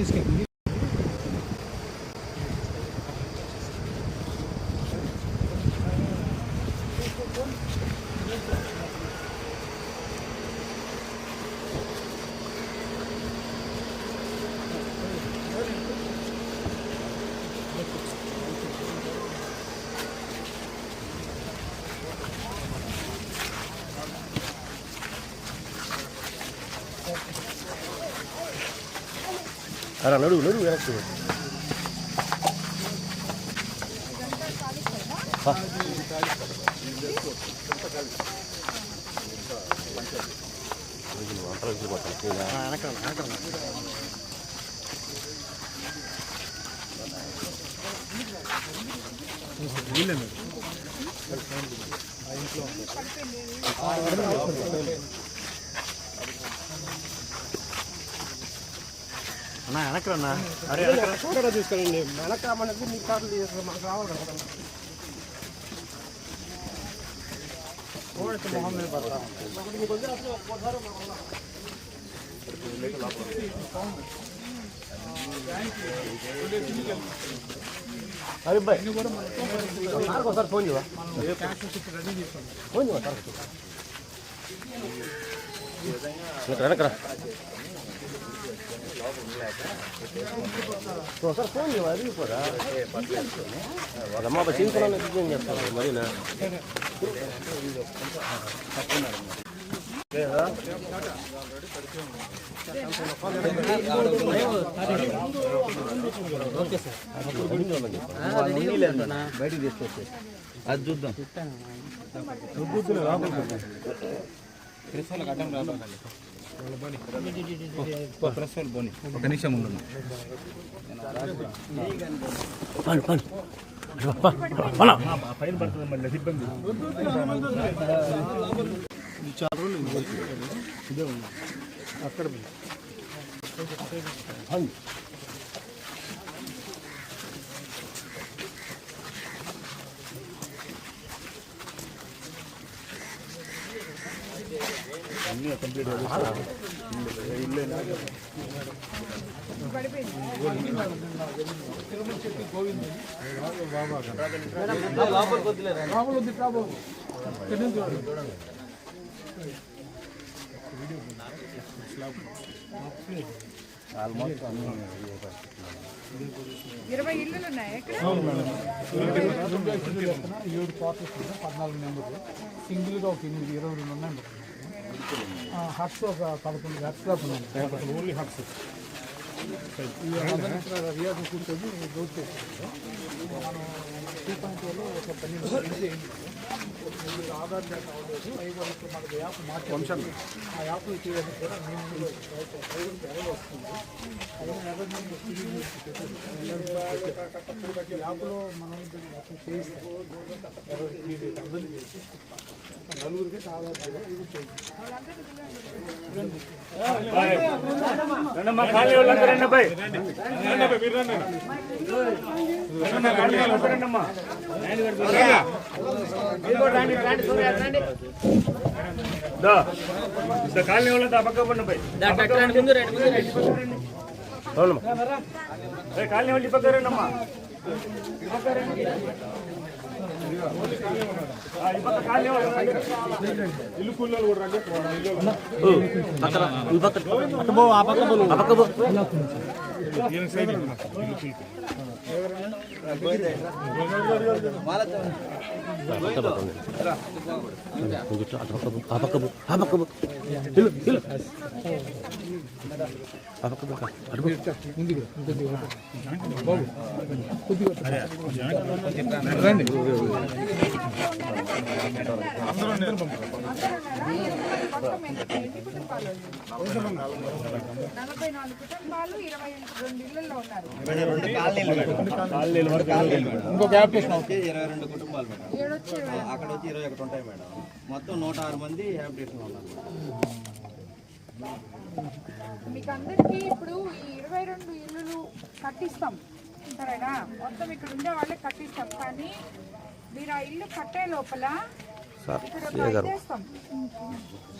తీసుకెళ్తుంది అలా నడువు నడువు వెనక్కి అన్నా వెనకరన్నా ఫోటో తీసుకెళ్ళండి? వెనక మనకి మీ కార్లు తీసుకుని మనకు రావాలి కదా. అరే బాయ్. ఒకసారి ఫోన్ చేయవా ఫోన్ చేయవా వెనకరా ఒకసారి ఫోన్ చేయవా అడిగిపోరా వాళ్ళ అమ్మ చేసుకున్నాను ఏం చెప్తాను మరీనా బయటికి తీసుకొచ్చి అది చూద్దాం ప్రెస్ ఒక నిమిషం ఉండు అక్కడ పైన పడుతుంది మళ్ళీ ఇబ్బంది ఇరవై ఇల్లులు ఉన్నాయి. ఏడు క్వార్టర్స్ పద్నాలుగు నెంబర్లు. సింగిల్గా ఒక ఎనిమిది ఇరవై రెండు ఉన్నాయి. హట్స్ ఒక పదకొండు హట్స్ దాకా ఉన్నాయి. Only huts. కూర్చొని డోర్ చేస్తారు మనం టూ పాయింట్ వల్ల ఒక పన్నెండు ఆధార్ డేటా అవ్వలేదు అవి వాళ్ళకి మనకి యాప్ మార్చాలి ఆ యాప్ చేయడానికి కూడా మేము ఎవరు వస్తుంది. అదే ఎవరి యాప్లో మనం చేయిస్తాం చేసి నలుగురికి ఆధార్ ఖాళీ వాళ్ళంతా ఖాళీ పక్క పండి రండి. ఆ, పక్క రండి ఆ పక్క పో ఆ పక్క ఉన్నారు ఇంకొక అప్లికేషన్ ఇరవై రెండు కుటుంబాలు. మేడం అక్కడ వచ్చి ఇరవై ఒకటి ఉంటాయి మేడం. మొత్తం నూట ఆరు మంది హ్యాబిటేషన్ ఉన్నారు. మీకు అందరికీ ఇప్పుడు ఈ ఇరవై రెండు ఇల్లులు కట్టిస్తాం. సరేనా? మొత్తం ఇక్కడ ఉండే వాళ్ళే కట్టిస్తాం. కానీ మీరు ఆ ఇల్లు కట్టే లోపల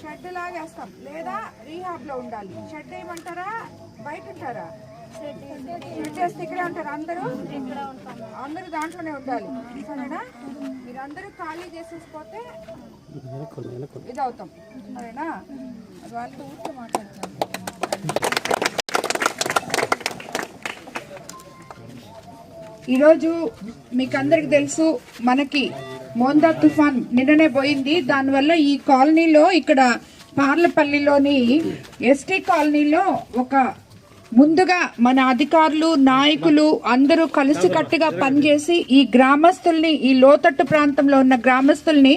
షెడ్ లాగేస్తాం. లేదా రీహాబ్లో ఉండాలి. షెడ్ ఏమంటారా? బయట ఉంటారా? షెడ్ చేస్తే ఇక్కడే ఉంటారు అందరూ? అందరూ దాంట్లోనే ఉండాలి. సరేనా? మీరందరూ ఖాళీ చేసేసిపోతే ఇది అవుతాం సరేనా? వాళ్ళతో ఊరికే ఈరోజు మీకు అందరికి తెలుసు మనకి మోందా తుఫాన్ నిన్ననే పోయింది. దానివల్ల ఈ కాలనీలో ఇక్కడ పార్లపల్లిలోని ఎస్టీ కాలనీలో ఒక ముందుగా మన అధికారులు నాయకులు అందరూ కలిసికట్టుగా పనిచేసి ఈ గ్రామస్తుల్ని ఈ లోతట్టు ప్రాంతంలో ఉన్న గ్రామస్తుల్ని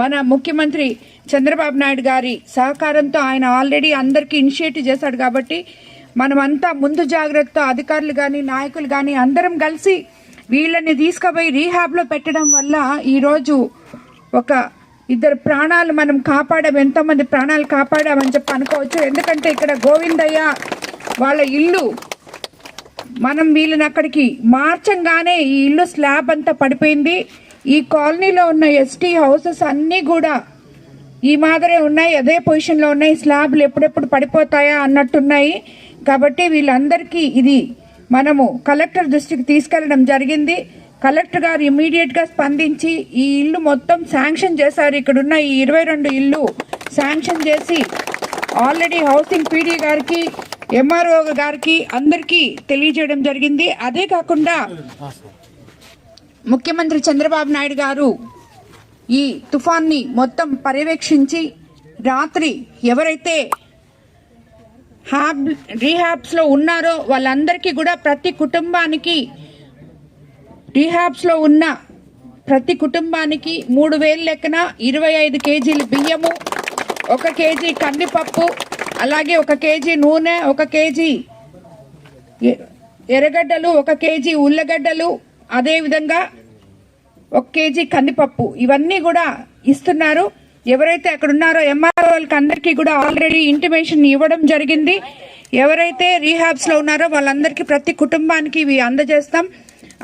మన ముఖ్యమంత్రి చంద్రబాబు నాయుడు గారి సహకారంతో ఆయన ఆల్రెడీ అందరికీ ఇనిషియేటివ్ చేశాడు కాబట్టి మనమంతా ముందు జాగ్రత్త అధికారులు కానీ నాయకులు కానీ అందరం కలిసి వీళ్ళని తీసుకుపోయి రీహాబ్లో పెట్టడం వల్ల ఈరోజు ఒక ఇద్దరు ప్రాణాలు మనం కాపాడాం ఎంతోమంది ప్రాణాలు కాపాడామని చెప్పి అనుకోవచ్చు. ఎందుకంటే ఇక్కడ గోవిందయ్య వాళ్ళ ఇల్లు మనం వీళ్ళని అక్కడికి మార్చంగానే ఈ ఇల్లు స్లాబ్ అంతా పడిపోయింది. ఈ కాలనీలో ఉన్న ఎస్టీ హౌసెస్ అన్నీ కూడా ఈ మాదిరే ఉన్నాయి. అదే పొజిషన్లో ఉన్నాయి. స్లాబ్లు ఎప్పుడెప్పుడు పడిపోతాయా అన్నట్టున్నాయి. కాబట్టి వీళ్ళందరికీ ఇది మనము కలెక్టర్ దృష్టికి తీసుకెళ్ళడం జరిగింది. కలెక్టర్ గారు ఇమీడియట్గా స్పందించి ఈ ఇల్లు మొత్తం శాంక్షన్ చేశారు. ఇక్కడున్న ఈ ఇరవై రెండు ఇల్లు శాంక్షన్ చేసి ఆల్రెడీ హౌసింగ్ పీడీ గారికి ఎంఆర్ఓ గారికి అందరికీ తెలియజేయడం జరిగింది. అదే కాకుండా ముఖ్యమంత్రి చంద్రబాబు నాయుడు గారు ఈ తుఫాన్ని మొత్తం పర్యవేక్షించి రాత్రి ఎవరైతే హ్యాబ్ రీహాబ్స్లో ఉన్నారో వాళ్ళందరికీ కూడా ప్రతి కుటుంబానికి రీహాబ్స్లో ఉన్న ప్రతి కుటుంబానికి మూడు వేలు లెక్కన ఇరవై ఐదు కేజీలు బియ్యము ఒక కేజీ కందిపప్పు అలాగే ఒక కేజీ నూనె ఒక కేజీ ఎర్రగడ్డలు ఒక కేజీ ఉల్లగడ్డలు అదేవిధంగా ఒక కేజీ కందిపప్పు. ఇవన్నీ కూడా ఇస్తున్నారు. ఎవరైతే అక్కడ ఉన్నారో ఎంఆర్ఓ వాళ్ళకి అందరికీ కూడా ఆల్రెడీ ఇంటిమేషన్ ఇవ్వడం జరిగింది. ఎవరైతే రీహాబ్స్లో ఉన్నారో వాళ్ళందరికీ ప్రతి కుటుంబానికి ఇవి అందజేస్తాం.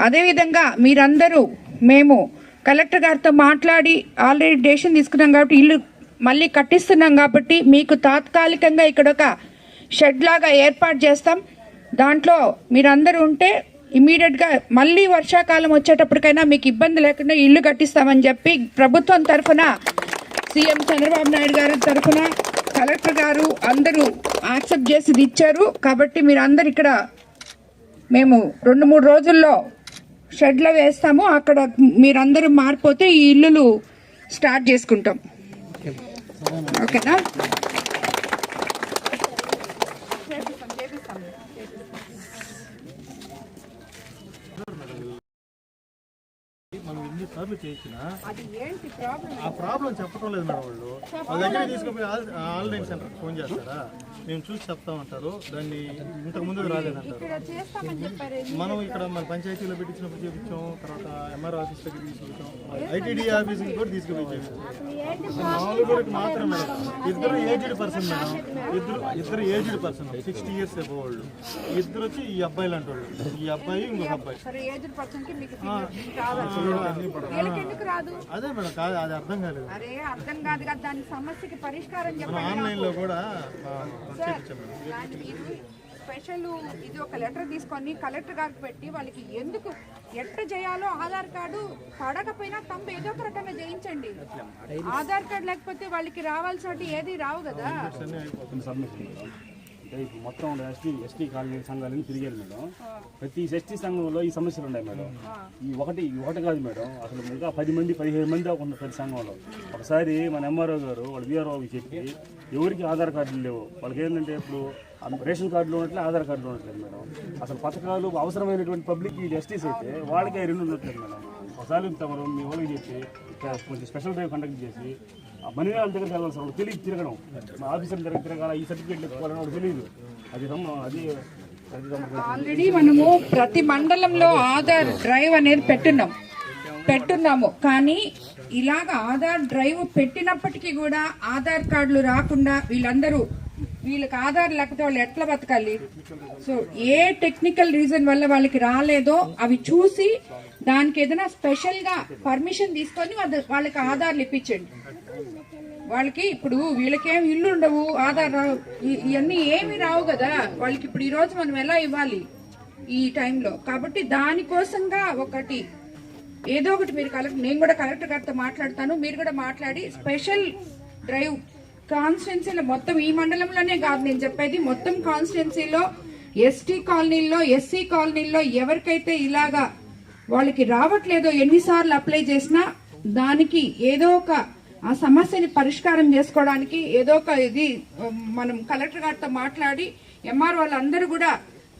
అదేవిధంగా మీరందరూ మేము కలెక్టర్ గారితో మాట్లాడి ఆల్రెడీ డెసిషన్ తీసుకున్నాం కాబట్టి ఇల్లు మళ్ళీ కట్టిస్తున్నాం కాబట్టి మీకు తాత్కాలికంగా ఇక్కడ ఒక షెడ్ లాగా ఏర్పాటు చేస్తాం. దాంట్లో మీరందరూ ఉంటే ఇమీడియట్గా మళ్ళీ వర్షాకాలం వచ్చేటప్పటికైనా మీకు ఇబ్బంది లేకుండా ఇల్లు కట్టిస్తామని చెప్పి ప్రభుత్వం తరఫున సీఎం చంద్రబాబు నాయుడు గారి తరఫున కలెక్టర్ గారు అందరూ యాక్సెప్ట్ చేసి ఇచ్చారు. కాబట్టి మీరు అందరు ఇక్కడ మేము రెండు మూడు రోజుల్లో షెడ్లో వేస్తాము. అక్కడ మీరందరూ మారిపోతే ఈ ఇల్లులు స్టార్ట్ చేసుకుంటాం. ఓకేనా? ఎన్ని సార్లు ఆ ప్రాబ్లం చెప్పడం లేదు మేడం వాళ్ళు. వాళ్ళ దగ్గర తీసుకుపోయి ఆన్లైన్ సెంటర్ ఫోన్ చేస్తారా? మేము చూసి చెప్తామంటారు దాన్ని ఇంతకు ముందు రాలేదంటారు మనం ఇక్కడ మన పంచాయతీలో పెట్టించినప్పుడు చూపించాం తర్వాత ఎంఆర్ ఆఫీస్ దగ్గర తీసుకొచ్చాం ఐటీడీ ఆఫీస్కి కూడా తీసుకుపోయి. నాలుగురికి మాత్రమే ఇద్దరు ఏజ్డ్ పర్సన్ మేడం. ఇద్దరు ఇద్దరు aged person sixty years above వాళ్ళు. ఇద్దరు వచ్చి ఈ అబ్బాయిలు అంటే ఈ అబ్బాయి ఇంకొక అబ్బాయి. అదే మేడం కాదు అది అర్థం కాలేదు. అరే అర్థం కాదు కదా దాని సమస్యకి పరిష్కారం చెప్పండి ఆన్లైన్లో కూడా స్పెషల్ ఇది ఒక లెటర్ తీసుకొని కలెక్టర్ గారికి పెట్టి వాళ్ళకి ఎందుకు ఎట్ట చేయాలో ఆధార్ కార్డు పడకపోయినా తమ్ము ఏదో ఒక రకంగా చేయించండి ఆధార్ కార్డు లేకపోతే వాళ్ళకి రావాల్సిన ఏది రావు కదా. అంటే ఇప్పుడు మొత్తం ఎస్టీ ఎస్టీ కాలనీ సంఘాలని తిరిగారు మేడం. ప్రతి ఎస్టీ సంఘంలో ఈ సమస్యలు ఉన్నాయి మేడం. ఈ ఒకటి ఈ ఒకటి కాదు మేడం. అసలు ఇంకా పది మంది పదిహేను మంది దాకా ప్రతి సంఘంలో. ఒకసారి మన ఎంఆర్ఓ గారు వాళ్ళ వీఆర్ఓకి చెప్పి ఎవరికి ఆధార్ కార్డులు లేవు. వాళ్ళకి ఏంటంటే ఇప్పుడు రేషన్ కార్డులు ఉన్నట్లే ఆధార్ కార్డులు ఉన్నట్లేదు మేడం. అసలు పథకాలు అవసరమైనటువంటి పబ్లిక్ ఈ ఎస్టీస్ అయితే వాళ్ళకే రెండు ఉన్నట్లేదు మేడం. ఒకసారి తమరు మీ వాళ్ళకి చెప్పి కొంచెం స్పెషల్ డ్రైవ్ కండక్ట్ చేసి మనీ వాళ్ళ దగ్గర వెళ్ళాల్సిన వాళ్ళు తెలియదు తిరగడం. మా ఆఫీసర్ దగ్గర తిరగాల ఈ సర్టిఫికేట్ ఎత్తుకోవాలని వాళ్ళు తెలియదు అది అది ఆల్రెడీ మనము ప్రతి మండలంలో ఆధార్ డ్రైవ్ అనేది పెట్టున్నాం. పెట్టున్నాము. కానీ ఇలాగ ఆధార్ డ్రైవ్ పెట్టినప్పటికీ కూడా ఆధార్ కార్డులు రాకుండా వీళ్ళందరూ వీళ్ళకి ఆధార్ లేకపోతే వాళ్ళు ఎట్లా బతకాలి? సో ఏ టెక్నికల్ రీజన్ వల్ల వాళ్ళకి రాలేదో అవి చూసి దానికి ఏదైనా స్పెషల్గా పర్మిషన్ తీసుకొని వాళ్ళ- వాళ్ళకి ఆధార్లు ఇప్పించండి. వాళ్ళకి ఇప్పుడు వీళ్ళకేం ఇల్లు ఉండవు ఆధార్ రావు ఇవన్నీ ఏమి రావు కదా. వాళ్ళకి ఇప్పుడు ఈ రోజు మనం ఎలా ఇవ్వాలి ఈ టైంలో? కాబట్టి దానికోసంగా ఒకటి ఏదో ఒకటి మీరు కలెక్టర్ నేను కూడా కలెక్టర్ గారితో మాట్లాడతాను మీరు కూడా మాట్లాడి స్పెషల్ డ్రైవ్ కాన్స్టిట్యున్సీలో మొత్తం ఈ మండలంలోనే కాదు నేను చెప్పేది మొత్తం కాన్స్టిట్యున్సీలో ఎస్టీ కాలనీల్లో ఎస్సీ కాలనీల్లో ఎవరికైతే ఇలాగా వాళ్ళకి రావట్లేదో ఎన్నిసార్లు అప్లై చేసినా దానికి ఏదో ఒక ఆ సమస్యని పరిష్కారం చేసుకోవడానికి ఏదో ఒక ఇది మనం కలెక్టర్ గారితో మాట్లాడి ఎంఆర్ వాళ్ళందరూ కూడా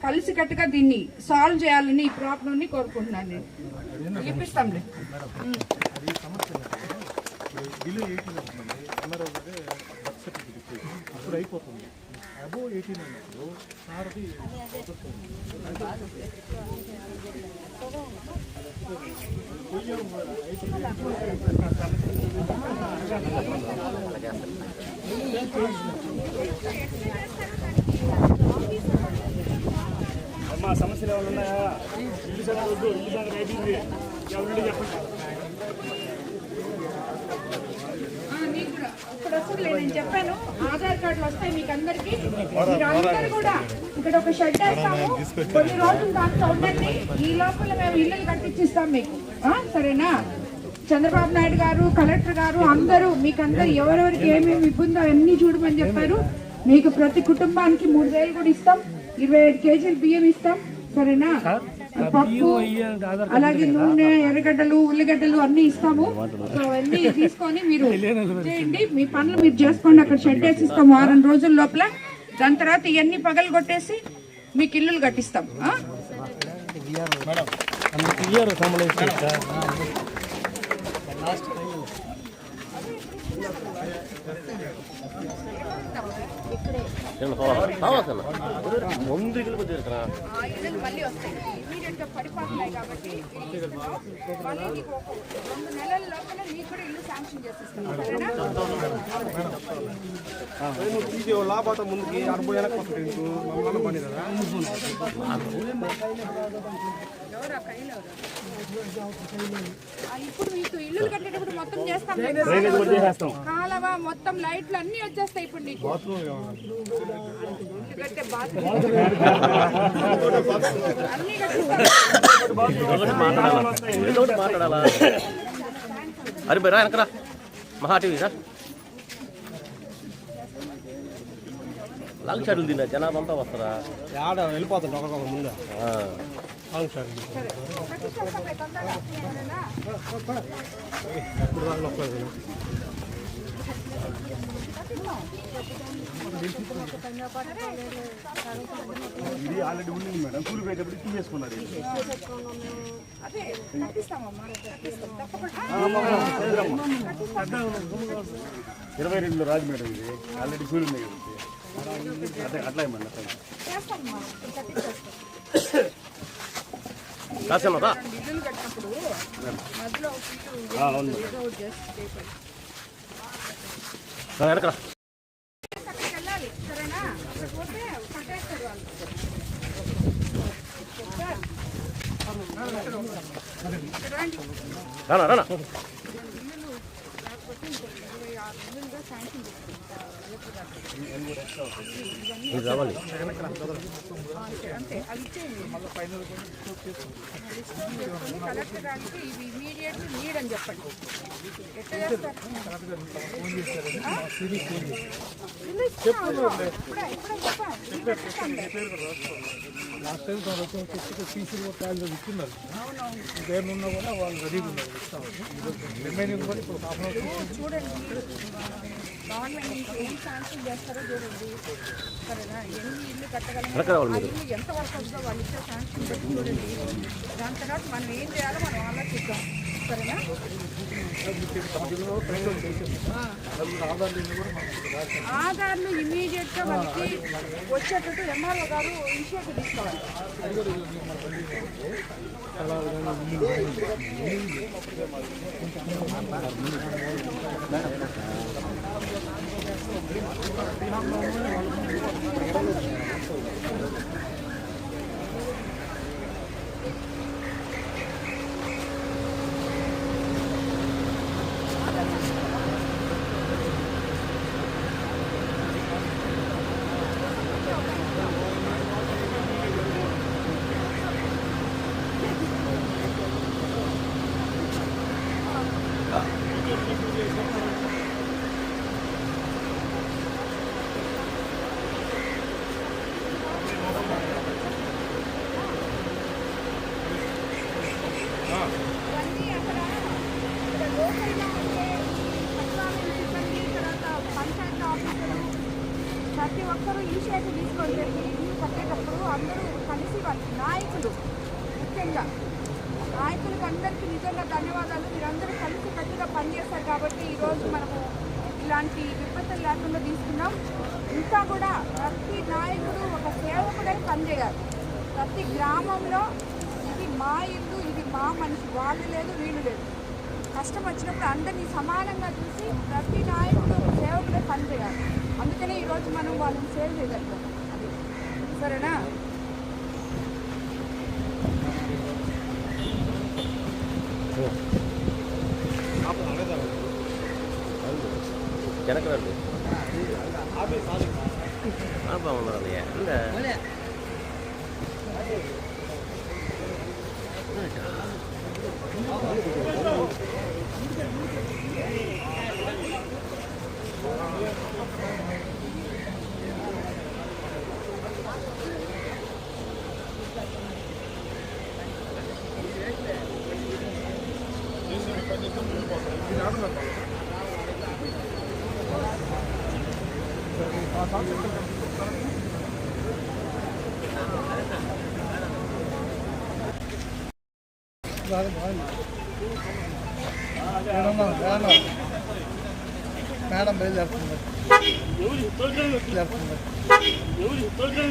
కలిసికట్టుగా దీన్ని సాల్వ్ చేయాలని ఈ ప్రాబ్లంని కోరుకుంటున్నాను నేను. ఇప్పిస్తాంలే అప్పుడు అయిపోతుంది. అబోవ్ ఎయిటీన్ అన్నప్పుడు సార్ది అమ్మా సమస్యలు ఏమైనా ఉన్నాయా? ఇల్లు సంగతి వద్దు ఇల్లు సంగతి అయిపోయింది ఎవరు చెప్పండి. నేను చెప్పాను. ఆధార్ కార్డులు వస్తాయి మీకు అందరికి మీరందరూ కూడా ఇక్కడ ఒక షెడ్ వేస్తాము. కొన్ని రోజులు దాంట్లో ఉండండి. ఈ లోపల మేము ఇల్లు కట్టించిస్తాం మీకు. సరేనా? చంద్రబాబు నాయుడు గారు కలెక్టర్ గారు అందరూ మీకు అందరు ఎవరెవరికి ఏమేమి ఇబ్బందో అన్ని చూడమని చెప్పారు. మీకు ప్రతి కుటుంబానికి మూడు వేలు కూడా ఇస్తాం. ఇరవై ఐదు కేజీలు బియ్యం ఇస్తాం. సరేనా? పప్పు అలాగే నూనె ఎర్రగడ్డలు ఉల్లిగడ్డలు అన్ని ఇస్తాము. సో అవన్నీ తీసుకొని మీరు చేయండి. మీ పనులు మీరు చేసుకోండి. అక్కడ షెడ్ వేసి ఇస్తాం వారం రోజుల లోపల. దాని తర్వాత ఇవన్నీ పగలు కొట్టేసి మీకు ఇల్లులు కట్టిస్తాం. ఆ? లాభాత ముందుకి అరవై వెనక్కి వస్తుంది మమ్మల్ని పని కదా ఇప్పుడు మీకు ఇల్లు కట్టేటప్పుడు మొత్తం చేస్తాం. కాలవ మొత్తం లైట్లు అన్ని వచ్చేస్తాయి ఇప్పుడు నీకు. మాట్లాడాలా అరే బరా వెనకరా. మహా టీవీ సార్ లాంగ్ షాట్లు తిన్నా జనాభా అంతా వస్తారా ఆడ వెళ్ళిపోతుంది ఒకరికొక ముందు? ఇప్పుడు వాళ్ళు వస్తారు ఇది ఆల్రెడీ ఉంది మేడం. కూలి పోయేటప్పుడు తీసేసుకున్నారు ఇది. ఇరవై రెండులో రాజు మేడం ఇది. ఆల్రెడీ కూలి ఉంది కాబట్టి. అదే అట్లా అట్లా రండి రానా రానా. ఇది రావాలి. అంతే అది కలెక్టర్ గారికి ఇది ఇమీడియట్ అని చెప్పండి. లాస్ట్ టైం వాళ్ళు వచ్చి సీసీ ప్లాన్ ఇస్తున్నారు పేరు ఉన్నా కూడా వాళ్ళు రెడీగా ఉన్నారు. ఇస్తామని రిమైనింగ్ కూడా ఇప్పుడు హాఫ్ అన్ అవర్ చూడండి గవర్నమెంట్ నుంచి ఏం శాంక్షన్ చేస్తారో చూడండి. సరేనా? ఎన్ని ఇల్లు కట్టగలం వెనక రావాలి ఆ ఇల్లు ఎంత వరకు వస్తుందో వాళ్ళు ఇచ్చే శాంక్షన్ పెట్టి చూడండి. దాని తర్వాత మనం ఏం చేయాలో మనం ఆలోచిద్దాం. ఆధార్లు ఇమీడియట్గా వాళ్ళకి వచ్చేటట్టు ఎంఆర్ఓ గారు ఇనిషియేటివ్ తీసుకోవాలి. ప్రతి ఒక్కరూ ఇనిషియేటివ్ తీసుకొని చెప్పి ఇల్లు కట్టేటప్పుడు అందరూ కలిసి వాళ్ళు నాయకులు ముఖ్యంగా నాయకులకు అందరికీ నిజంగా ధన్యవాదాలు. మీరందరూ కలిసి కట్టుగా పనిచేస్తారు కాబట్టి ఈరోజు మనము ఇలాంటి విపత్తులు లేకుండా తీసుకున్నాం. ఇంకా కూడా ప్రతి నాయకుడు ఒక సేవకుడై పనిచేయాలి. ప్రతి గ్రామంలో ఇది మా ఇల్లు ఇది మా మనిషి. వాళ్ళు లేదు వీళ్ళు లేదు. కష్టం వచ్చినప్పుడు అందరినీ సమానంగా చూసి ప్రతి నాయకుడు సేవకుడే పనిచేయాలి. అందుకనే ఈరోజు మనం వాళ్ళని సేవ్ చేయగలుగుతాం అది సరేనా వెనక రండి బాగున్నారు இல்லை మేడం మేడం బయలుదేరుతుంది ఎవరు తోడుగా జరుగుతుంది ఎవరు తోడుగా